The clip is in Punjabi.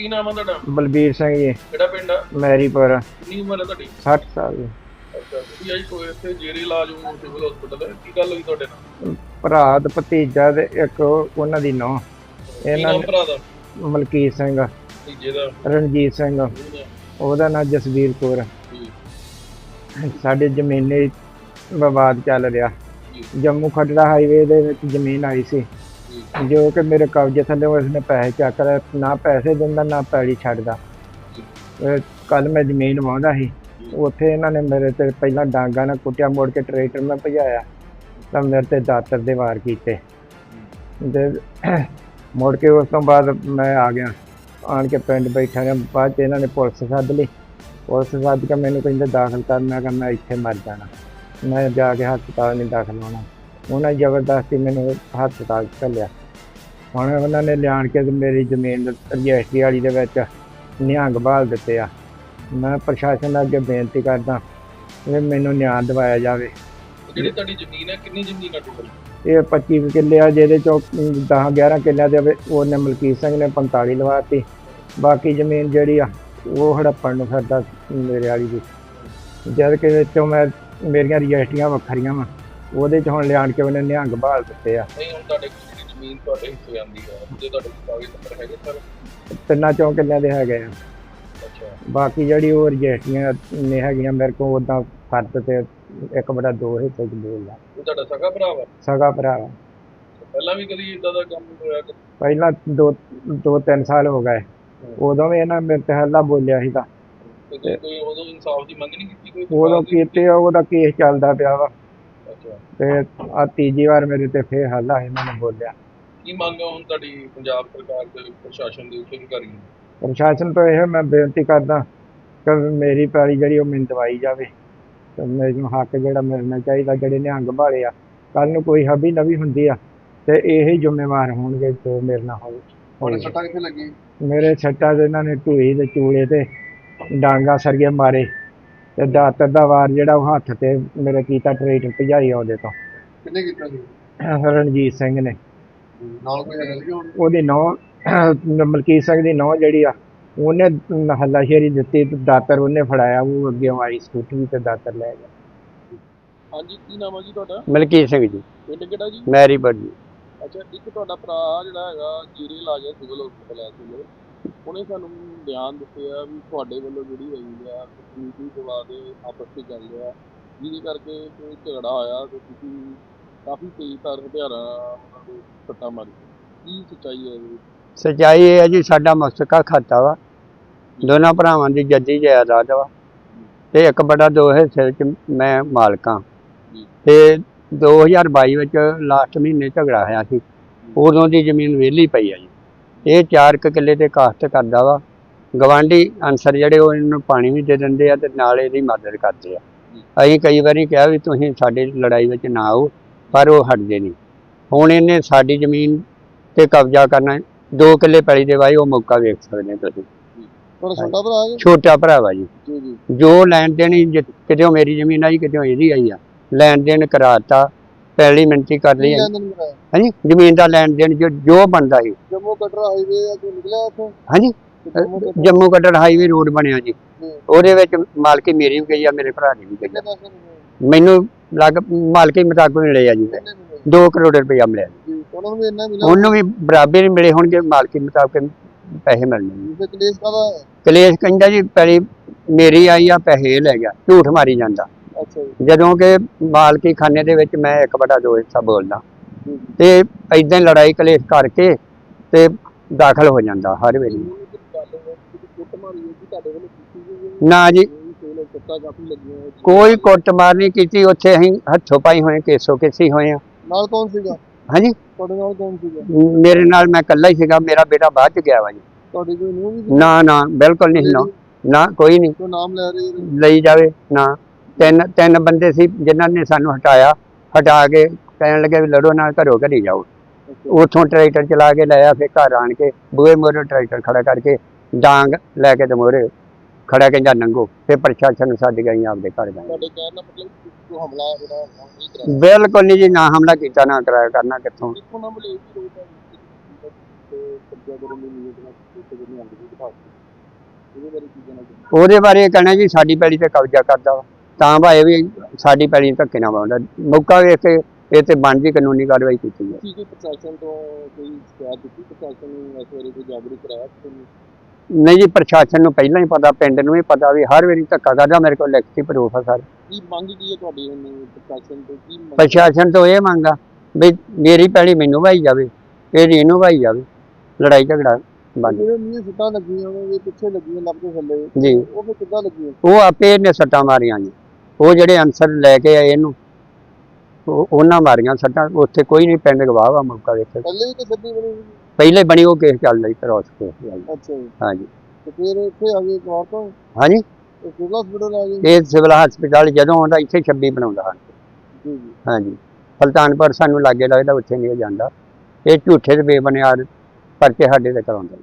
ਕੀ ਨਾਮ ਆ ਤੁਹਾਡਾ? ਬਲਬੀਰ ਸਿੰਘ ਜੀ। ਕਿਹੜਾ ਪਿੰਡ ਆ? ਮੈਰੀਪੁਰ। ਕਿੰਨੀ ਉਮਰ ਹੈ ਤੁਹਾਡੀ? 60 ਸਾਲ ਦੀ ਅੱਛਾ ਤੁਸੀਂ ਆਈ ਕੋਈ ਇੱਥੇ ਜੇਰੇ ਇਲਾਜ ਨੂੰ ਸਿਵਲ ਹਸਪੀਟਲ ਕੀ ਗੱਲ ਹੋਈ ਤੁਹਾਡੇ ਨਾਲ? ਭਰਾ ਤੇ ਭਤੀਜਾ ਤੇ ਇੱਕ ਉਹਨਾਂ ਦੀ ਨੌ। ਇਹਨਾਂ ਨਾਮ ਨੇ ਭਰਾ ਦਾ? ਮਲਕੀਤ ਸਿੰਘ। ਤੀਜੇ ਦਾ। ਰਣਜੀਤ ਸਿੰਘ। ਉਹਦਾ ਨਾਂ ਜਸਵੀਰ ਕੌਰ ਸਾਡੇ ਜ਼ਮੀਨੀ ਵਿਵਾਦ ਚੱਲ ਰਿਹਾ। ਜੰਮੂ ਖਟੜਾ ਹਾਈਵੇ ਦੇ ਵਿੱਚ ਜ਼ਮੀਨ ਆਈ ਸੀ। ਜੋ। ਕਿ ਮੇਰੇ ਕਬਜ਼ੇ ਥੱਲੇ ਉਸਨੇ ਪੈਸੇ ਚੱਕ ਲਏ ਨਾ ਪੈਸੇ ਦਿੰਦਾ ਨਾ ਪੈਲੀ ਛੱਡਦਾ। ਕੱਲ ਮੈਂ ਜ਼ਮੀਨ ਵਾਹੁੰਦਾ ਸੀ ਉੱਥੇ ਇਹਨਾਂ ਨੇ ਮੇਰੇ ਤੇ ਪਹਿਲਾਂ ਡਾਂਗਾ ਨਾਲ ਕੁੱਟਿਆ ਮੋੜ ਕੇ ਟਰੈਕਟਰ ਮੈਂ ਭਜਾਇਆ ਤਾਂ ਮੇਰੇ ਤੇ ਦਾਤਰ ਦੇ ਵਾਰ ਕੀਤੇ। ਤੇ ਮੁੜ ਕੇ ਉਸ ਤੋਂ ਬਾਅਦ ਮੈਂ ਆ ਗਿਆ ਆਣ ਕੇ ਪਿੰਡ ਬੈਠਾ ਰਿਹਾ ਬਾਅਦ 'ਚ ਇਹਨਾਂ ਨੇ ਪੁਲਿਸ ਸੱਦ ਲਈ। ਪੁਲਿਸ ਸੱਦ ਕੇ ਮੈਨੂੰ ਕਹਿੰਦੇ ਦਾਖਲ ਕਰ ਮੈਂ ਕਿਹਾ ਮੈਂ ਇੱਥੇ ਮਰ ਜਾਣਾ ਮੈਂ ਜਾ ਕੇ ਹਸਪਤਾਲ ਨਹੀਂ ਦਾਖਲ ਹੋਣਾ। ਉਹਨਾਂ ਜ਼ਬਰਦਸਤੀ ਮੈਨੂੰ ਹਸਪਤਾਲ 'ਚ ਘੱਲਿਆ। ਹੁਣ ਉਹਨਾਂ ਨੇ ਲਿਆਣ ਕੇ ਤੇ ਮੇਰੀ ਜ਼ਮੀਨ ਰਜਿਸਟਰੀ ਵਾਲੀ ਦੇ ਵਿੱਚ ਨਿਹੰਗ ਬਹਾਲ ਦਿੱਤੇ ਆ। ਮੈਂ ਪ੍ਰਸ਼ਾਸਨ ਅੱਗੇ ਬੇਨਤੀ ਕਰਦਾ ਕਿ ਮੈਨੂੰ ਨਿਆਂ ਦਿਵਾਇਆ ਜਾਵੇ। ਜਿਹੜੀ ਤੁਹਾਡੀ ਜ਼ਮੀਨ ਹੈ ਕਿੰਨੀ ਜ਼ਮੀਨ ਹੈ ਟੋਟਲ ਇਹ 25 ਕੁ ਕਿੱਲੇ ਆ ਜਿਹਦੇ ਚੋਂ 10 11 ਕਿੱਲਿਆਂ ਦੇ ਵਿੱਚ ਉਹਨੇ ਮਲਕੀਤ ਸਿੰਘ ਨੇ 45 ਲਵਾਤੀ। ਬਾਕੀ ਜ਼ਮੀਨ ਜਿਹੜੀ ਆ ਉਹ ਹੜੱਪਣ ਨੂੰ ਫਿਰਦਾ ਮੇਰੇ ਵਾਲੀ ਦੀ। ਜਦ ਕਿ ਵਿੱਚੋਂ ਮੈਂ ਮੇਰੀਆਂ ਰਜਿਸਟਰੀਆਂ ਵੱਖਰੀਆਂ ਵਾ। ਉਹਦੇ ਚ ਹੁਣ ਲਿਆਣ ਕੇ ਉਹਨੇ ਨਿਹੰਗ ਬਹਾਲ ਦਿੱਤੇ ਆ। ਨਹੀਂ ਹੁਣ ਤੁਹਾਡੇ ਕੋਲ ਜਿਹੜੀ ਜ਼ਮੀਨ ਤੁਹਾਡੇ ਹਿੱਸੇ ਆਂਦੀ ਹੈ ਉਹਦੇ ਤੁਹਾਡੇ ਕੋਲ ਕਾਗਜ਼ ਪੱਤਰ ਹੈਗੇ ਸਰ? ਤਿੰਨਾਂ ਚੌਂ ਕਿੱਲਿਆਂ ਦੇ ਹੈਗੇ ਆ। ਅੱਛਾ। ਬਾਕੀ ਜਿਹੜੀ ਉਹ ਰਜਿਸਟਰੀਆਂ ਨੇ ਹੈਗੀਆਂ ਮੇਰੇ ਕੋਲ ਉਦਾਂ ਫਰਦ ਤੇ ਇੱਕ ਬੜਾ ਦੋ ਹਿੱਸੇ ਚ ਬੋਲਦਾ ਇਹ ਤੁਹਾਡਾ ਸਗਾ ਭਰਾ ਵਾ? ਸਗਾ ਭਰਾ ਵਾ। ਪਹਿਲਾਂ ਵੀ ਕਦੀ ਇਦਾਂ ਦਾ ਕੰਮ ਹੋਇਆ ਕਿ ਪਹਿਲਾਂ ਦੋ ਦੋ ਤਿੰਨ ਸਾਲ ਹੋ ਗਏ। ਉਦੋਂ ਵੀ ਇਹਨਾਂ ਮੇਰੇ ਤੇ ਹੱਲਾ ਬੋਲਿਆ ਸੀਗਾ। ਕੋਈ ਉਦੋਂ ਇਨਸਾਫ ਦੀ ਮੰਗ ਨਹੀਂ ਕੀਤੀ ਕੋਈ? ਉਦੋਂ ਕੀਤੇ ਆ, ਉਹਦਾ ਕੇਸ ਚੱਲਦਾ ਪਿਆ ਵਾ। ਅੱਛਾ। ਤੇ ਆ ਤੀਜੀ ਵਾਰ ਮੇਰੇ ਤੇ ਫੇਰ ਹੱਲਾ ਇਹਨਾਂ ਨੇ ਬੋਲਿਆ। ਕੀ ਮੰਗ ਹੈ ਹੁਣ ਤੁਹਾਡੀ ਪੰਜਾਬ ਸਰਕਾਰ ਦੇ ਪ੍ਰਸ਼ਾਸਨ ਦੇ ਉੱਚ ਅਧਿਕਾਰੀਆਂ ਨੂੰ ਪ੍ਰਸ਼ਾਸਨ ਤੋਂ ਇਹ ਮੈਂ ਬੇਨਤੀ ਕਰਦਾ ਕਿ ਮੇਰੀ ਪੈਲੀ ਜਿਹੜੀ ਉਹ ਮੈਨੂੰ ਦਵਾਈ ਜਾਵੇ। ਤੇ ਮੈਨੂੰ ਹੱਕ ਜਿਹੜਾ ਮਿਲਣਾ ਚਾਹੀਦਾ ਜਿਹੜੇ ਨਿਹੰਗ ਭਾਲੇ ਆ ਕੱਲ ਨੂੰ ਕੋਈ ਹਬੀ ਨਵੀ ਹੁੰਦੀ ਆ ਤੇ ਇਹ ਹੀ ਜ਼ਿੰਮੇਵਾਰ ਹੋਣਗੇ ਜੋ ਮੇਰੇ ਨਾਲ ਹੋਵੇ। ਤੁਹਾਡੇ ਸੱਟਾਂ ਕਿੱਥੇ ਲੱਗੀ ਮੇਰੇ ਛੱਟਾ ਦੇ ਇਹਨਾਂ ਨੇ ਢੂਈ ਤੇ ਚੂਲੇ ਤੇ ਡਾਂਗਾ ਸਰਗੇ ਮਾਰੇ। ਤੇ ਦਾਤਰ ਦਾ ਵਾਰ ਜਿਹੜਾ ਉਹ ਹੱਥ ਤੇ ਮੇਰੇ ਕੀਤਾ ਟਰੇਟ ਭਜਾਈ ਉਹਦੇ ਤੋਂ। ਕਿੰਨੇ ਕੀਤਾ ਸੀ? ਰਣਜੀਤ ਸਿੰਘ ਨੇ। ਨਾਲ ਕੋਈ ਹੈਗਾ ਸੀ ਹੁਣ ਉਹਦੀ ਨੌ ਮਲਕੀਤ ਸਿੰਘ ਦੀ ਨੌ ਜਿਹੜੀ ਆ ਉਹਨੇ ਹੱਲਾਸ਼ੇਰੀ ਦਿੱਤੀ ਤੇ ਦਾਤਰ ਉਹਨੇ ਫੜਾਇਆ ਉਹ ਅੱਗੇ ਆਈ ਸਕੂਟਰੀ ਤੇ ਦਾਤਰ ਲੈ ਗਿਆ। ਹਾਂਜੀ ਕੀ ਨਾਮ ਹੈ ਜੀ ਤੁਹਾਡਾ? ਮਲਕੀਤ ਸਿੰਘ ਜੀ। ਪਿੰਡ ਕਿਹੜਾ ਜੀ? ਮੈਰੀ ਬੜੀ ਅੱਛਾ ਇੱਕ ਤੁਹਾਡਾ ਭਰਾ ਜਿਹੜਾ ਹੈਗਾ ਜੀਰੇ ਇਲਾਜ ਹੈ ਸਿਵਲ ਹਸਪੀਟਲ ਹੈ ਸਿਵਲ ਉਹਨੇ ਸਾਨੂੰ ਬਿਆਨ ਦਿੱਤੇ ਆ ਵੀ ਤੁਹਾਡੇ ਵੱਲੋਂ ਜਿਹੜੀ ਹੈਗੀ ਆ ਕਮਿਊਨਿਟੀ ਸੇਵਾ ਦੇ ਆਪਸ ਵਿੱਚ ਚੱਲ ਰਿਹਾ। ਜਿਹਦੇ ਕਰਕੇ ਕੋਈ ਝਗੜਾ ਹੋਇਆ ਤੇ ਤੁਸੀਂ ਕਾਫੀ ਤੇਜ਼ ਧਾਰ ਹਥਿਆਰਾਂ ਉਹਨਾਂ ਦੇ ਸੱਟਾਂ ਮਾਰੀ ਕੀ ਸੱਚਾਈ ਹੈ ਵਿੱਚ? ਸਚਾਈ ਇਹ ਹੈ ਜੀ ਸਾਡਾ ਮਸਤਕਾ ਖਾਤਾ ਵਾ। ਦੋਨਾਂ ਭਰਾਵਾਂ ਦੀ ਜੱਦੀ ਜਾਇਦਾਦ ਵਾ। ਤੇ ਇੱਕ ਬੜਾ ਦੋ ਹਿੱਸੇ ਵਿੱਚ ਮੈਂ ਮਾਲਕਾਂ ਤੇ 2022 ਵਿੱਚ ਲਾਸਟ ਮਹੀਨੇ ਝਗੜਾ ਹੋਇਆ ਸੀ। ਉਦੋਂ ਦੀ ਜ਼ਮੀਨ ਵਿਹਲੀ ਪਈ ਆ ਜੀ। ਇਹ 4 ਕਿੱਲੇ ਤੇ ਕਾਸ਼ਤ ਕਰਦਾ ਵਾ। ਗਵਾਂਢੀ ਅਨਸਰ ਜਿਹੜੇ ਉਹ ਇਹਨੂੰ ਪਾਣੀ ਵੀ ਦੇ ਦਿੰਦੇ ਆ ਤੇ ਨਾਲ ਇਹਦੀ ਮਦਦ ਕਰਦੇ ਆ। ਅਸੀਂ ਕਈ ਵਾਰੀ ਕਿਹਾ ਵੀ ਤੁਸੀਂ ਸਾਡੀ ਲੜਾਈ ਵਿੱਚ ਨਾ ਆਓ ਪਰ ਉਹ ਹਟਦੇ ਨਹੀਂ। ਹੁਣ ਇਹਨੇ ਸਾਡੀ ਜ਼ਮੀਨ ਤੇ ਕਬਜ਼ਾ ਕਰਨਾ ਦੋ ਕਿੱਲੇ ਪੈਲੀ ਦੇ ਵਾਈ ਉਹ ਮੌਕਾ ਵੇਖ ਸਕਦੇ ਤੁਸੀਂ। ਛੋਟਾ ਭਰਾ ਹੈ ਛੋਟਾ ਭਰਾ ਵਾ ਜੀ। ਜੀ ਲੈਣ ਦੇਣ ਕਿਤੇ ਉਹ ਮੇਰੀ ਜ਼ਮੀਨ ਆਈ ਕਿਤੇ ਇਹਦੀ ਆਈ ਆ। ਲੈਣ ਦੇਣ ਕਰਾਤਾ ਪਹਿਲੀ ਮਿੰਟੀ ਕਰ ਲਈ ਲੈਣ ਦੇਣ ਕਰਾਇਆ ਹਾਂਜੀ ਜ਼ਮੀਨ ਦਾ ਲੈਣ ਦੇਣ ਜੋ ਜੋ ਬਣਦਾ ਸੀ। ਜੰਮੂ ਕਟਰਾ ਹਾਈਵੇ ਆ ਕੋਈ ਨਿਕਲਿਆ ਉੱਥੋਂ? ਹਾਂਜੀ ਜੰਮੂ ਕਟੜ ਹਾਈਵੇ ਰੋਡ ਬਣਿਆ ਜੀ। ਉਹਦੇ ਵਿੱਚ ਮਾਲਕੀ ਮੇਰੀ ਵੀ ਗਈ ਆ ਮੇਰੇ ਭਰਾ ਦੀ ਵੀ ਗਈ ਕਿੰਨੇ ਆ ਪੈਸੇ ਮਿਲੇ? ਮੈਨੂੰ ਲੱਗ ਮਾਲਕੀ ਮੁਤਾਬਕ ਮਿਲੇ ਆ ਜੀ। ਕਿੰਨੇ ਮਿਲੇ? 2 ਕਰੋੜ ਰੁਪਇਆ ਮਿਲਿਆ। ਜੀ ਉਹਨਾਂ ਨੂੰ ਵੀ ਇੰਨਾ ਮਿਲਿਆ? ਉਹਨੂੰ ਵੀ ਬਰਾਬਰ ਹੀ ਮਿਲੇ ਹੋਣਗੇ ਮਾਲਕੀ ਮੁਤਾਬਕ ਪੈਸੇ ਮਿਲਣੇ। ਤੇ ਕਲੇਸ਼ ਕਹਿੰਦਾ ਜੀ ਪਹਿਲੀ ਮੇਰੀ ਆਈ ਆ ਪੈਸੇ ਇਹ ਲੈ ਗਿਆ ਝੂਠ ਮਾਰੀ ਜਾਂਦਾ। ਜੀ ਜਦੋਂ ਕਿ ਮਾਲਕੀ ਖਾਨੇ ਦੇ ਵਿੱਚ ਮੈਂ ਇੱਕ ਬੜਾ ਦੋ ਹਿੱਸਾ ਬੋਲਦਾ। ਤੇ ਇਦਾਂ ਲੜਾਈ ਕਲੇਸ਼ ਕਰਕੇ ਤੇ ਦਾਖਲ ਹੋ ਜਾਂਦਾ ਹਰ ਵੇਲੇ। ਨਾ ਜੀ। ਕੋਈ ਕੁੱਟਮਾਰ ਨਹੀਂ ਕੀਤੀ ਉੱਥੇ ਅਸੀਂ ਹੱਥੋਂ ਪਾਈ ਹੋਏ ਕੇਸੋ ਕਿਸੇ ਹੋਏ ਆ। ਨਾਲ ਕੌਣ ਸੀਗਾ? ਹਾਂਜੀ? ਤੁਹਾਡੇ ਨਾਲ ਕੌਣ ਸੀਗਾ? ਮੇਰੇ ਨਾਲ ਮੈਂ ਇਕੱਲਾ ਹੀ ਸੀਗਾ ਮੇਰਾ ਬੇਟਾ ਬਾਅਦ ਚ ਗਿਆ ਵਾ ਜੀ। ਤੁਹਾਡੀ ਕੋਈ ਨਿਊ ਵੀ? ਨਾ ਨਾ ਬਿਲਕੁਲ ਨਹੀਂ ਨਾ। ਨਾ ਕੋਈ ਨਹੀਂ। ਕੋਈ ਨਾਮ ਲੈ ਰਹੇ? ਹੋ? ਲਈ ਜਾਵੇ ਨਾ। ਤਿੰਨ ਤਿੰਨ ਬੰਦੇ ਸੀ ਜਿਨ੍ਹਾਂ ਨੇ ਸਾਨੂੰ ਹਟਾਇਆ। ਹਟਾ ਕੇ ਕਹਿਣ ਲੱਗੇ ਵੀ ਲੜੋ ਨਾ ਘਰੋਂ ਘਰੀ ਜਾਓ। ਉੱਥੋਂ ਟਰੈਕਟਰ ਚਲਾ ਕੇ ਲਾਇਆ ਫਿਰ ਘਰ ਆਣ ਕੇ ਬੂਹੇ ਮੋਰੇ ਟਰੈਕਟਰ ਖੜਾ ਕਰਕੇ ਡਾਂਗ ਲੈ ਕੇ ਤੇ ਮੋਰੇ ਖੜਾ ਕੇ ਜਾਂ ਨੰਗੋ ਫਿਰ ਪ੍ਰਸ਼ਾਸਨ ਨੂੰ ਸੱਦ ਗਈ ਆਪਦੇ ਘਰ ਗਏ ਤੁਹਾਡੇ ਕਹਿਣ ਦਾ ਮਤਲਬ ਕਿ ਹਮਲਾ ਜਿਹੜਾ ਨਹੀਂ ਕਰਾਇਆ ਬਿਲਕੁਲ ਨਹੀਂ ਜੀ ਨਾ ਹਮਲਾ ਕੀਤਾ ਨਾ ਕਰਾਇਆ ਕਰਨਾ ਕਿੱਥੋਂ? ਨਾ ਮਿਲੇ ਨਾਲ ਉਹਦੇ ਬਾਰੇ ਕਹਿਣਾ ਜੀ ਸਾਡੀ ਪੈਲੀ ਤੇ ਕਬਜ਼ਾ ਕਰਦਾ ਵਾ। ਤਾਂ ਭਾਵੇਂ ਵੀ ਸਾਡੀ ਪੈਲੀ ਨੂੰ ਧੱਕੇ ਨਾਲ ਵਾਉਂਦਾ ਮੌਕਾ ਵੇਖ ਕੇ ਇਹ ਤੇ ਬਣਦੀ ਕਾਨੂੰਨੀ ਕਾਰਵਾਈ ਕੀਤੀ ਹੈ ਕੀ ਕੋਈ ਪ੍ਰਸ਼ਾਸਨ ਤੋਂ ਕੋਈ ਸ਼ਿਕਾਇਤ ਦਿੱਤੀ? ਪ੍ਰਸ਼ਾਸਨ ਨੂੰ ਇਸ ਬਾਰੇ ਕੋਈ ਜਾਗਰੂਕ ਕਰਾਇਆ ਤੁਹਾਨੂੰ ਨਹੀਂ ਜੀ ਪ੍ਰਸ਼ਾਸਨ ਨੂੰ ਪਹਿਲਾਂ ਹੀ ਪਤਾ ਪਿੰਡ ਨੂੰ ਵੀ ਪਤਾ ਵੀ ਹਰ ਵਾਰੀ ਧੱਕਾ ਕਰਦਾ ਮੇਰੇ ਕੋਲ ਲਿਖਤੀ ਪ੍ਰੂਫ ਆ ਸਰ। ਕੀ ਮੰਗ ਕੀ ਹੈ ਤੁਹਾਡੀ ਹੁਣ ਪ੍ਰਸ਼ਾਸਨ ਤੋਂ? ਕੀ ਮੰਗ ਪ੍ਰਸ਼ਾਸਨ ਤੋਂ ਇਹ ਮੰਗਾ ਵੀ ਮੇਰੀ ਪੈਲੀ ਮੈਨੂੰ ਵਾਈ ਜਾਵੇ ਇਹਦੀ ਇਹਨੂੰ ਵਾਈ ਜਾਵੇ। ਲੜਾਈ ਝਗੜਾ ਬੰਦ। ਜਿਹੜੇ ਨੀਆਂ ਸੱਟਾਂ ਲੱਗੀਆਂ ਉਹਦੇ ਪਿੱਛੇ ਲੱਗੀਆਂ ਲੱਭ ਦੇ ਥੱਲੇ। ਜੀ। ਉਹ ਫਿਰ ਕਿੱਦਾਂ ਲੱਗੀਆਂ? ਉਹ ਆਪੇ ਇਹਨੇ ਸੱਟਾਂ ਮਾਰੀਆਂ ਜੀ। ਉਹ ਜਿਹੜੇ ਅਨਸਰ ਲੈ ਕੇ ਆਏ ਇਹਨੂੰ ਉਹ- ਉਹਨਾਂ ਮਾਰੀਆਂ ਸੱਟਾਂ ਉੱਥੇ ਕੋਈ ਨਹੀਂ ਪਿੰਡ ਗਵਾਹ ਵਾ ਮੌਕਾ ਵੇਖੇ ਪਹਿਲੇ ਵੀ ਤਾਂ ਸੱਦੀ ਬਣੀ ਸੀ। ਪਹਿਲੇ ਬਣੀ ਉਹ ਕੇਸ ਚੱਲਦਾ ਸੀ ਕ੍ਰੋਸ ਕੇਸ ਚੱਲਦਾ। ਅੱਛਾ ਜੀ। ਹਾਂਜੀ। ਤੇ ਫਿਰ ਇੱਥੇ ਆ ਗਏ ਕਾਰ ਤੋਂ? ਹਾਂਜੀ। ਇਹ ਸਿਵਲ ਹਸਪੀਟਲ ਆ ਗਏ? ਇਹ ਸਿਵਲ ਹਸਪਤਾਲ ਜਦੋਂ ਆਉਂਦਾ ਇੱਥੇ 26 ਬਣਾਉਂਦਾ ਹਨ ਜੀ ਜੀ। ਹਾਂਜੀ। ਸੁਲਤਾਨਪੁਰ ਸਾਨੂੰ ਲਾਗੇ ਲੱਗਦਾ ਉੱਥੇ ਨਹੀਂ ਜਾਂਦਾ। ਇਹ ਝੂਠੇ ਤੇ ਬੇਬੁਨਿਆਦ ਪਰਚੇ ਸਾਡੇ ਤੇ ਕਰਾਉਂਦਾ ਜੀ।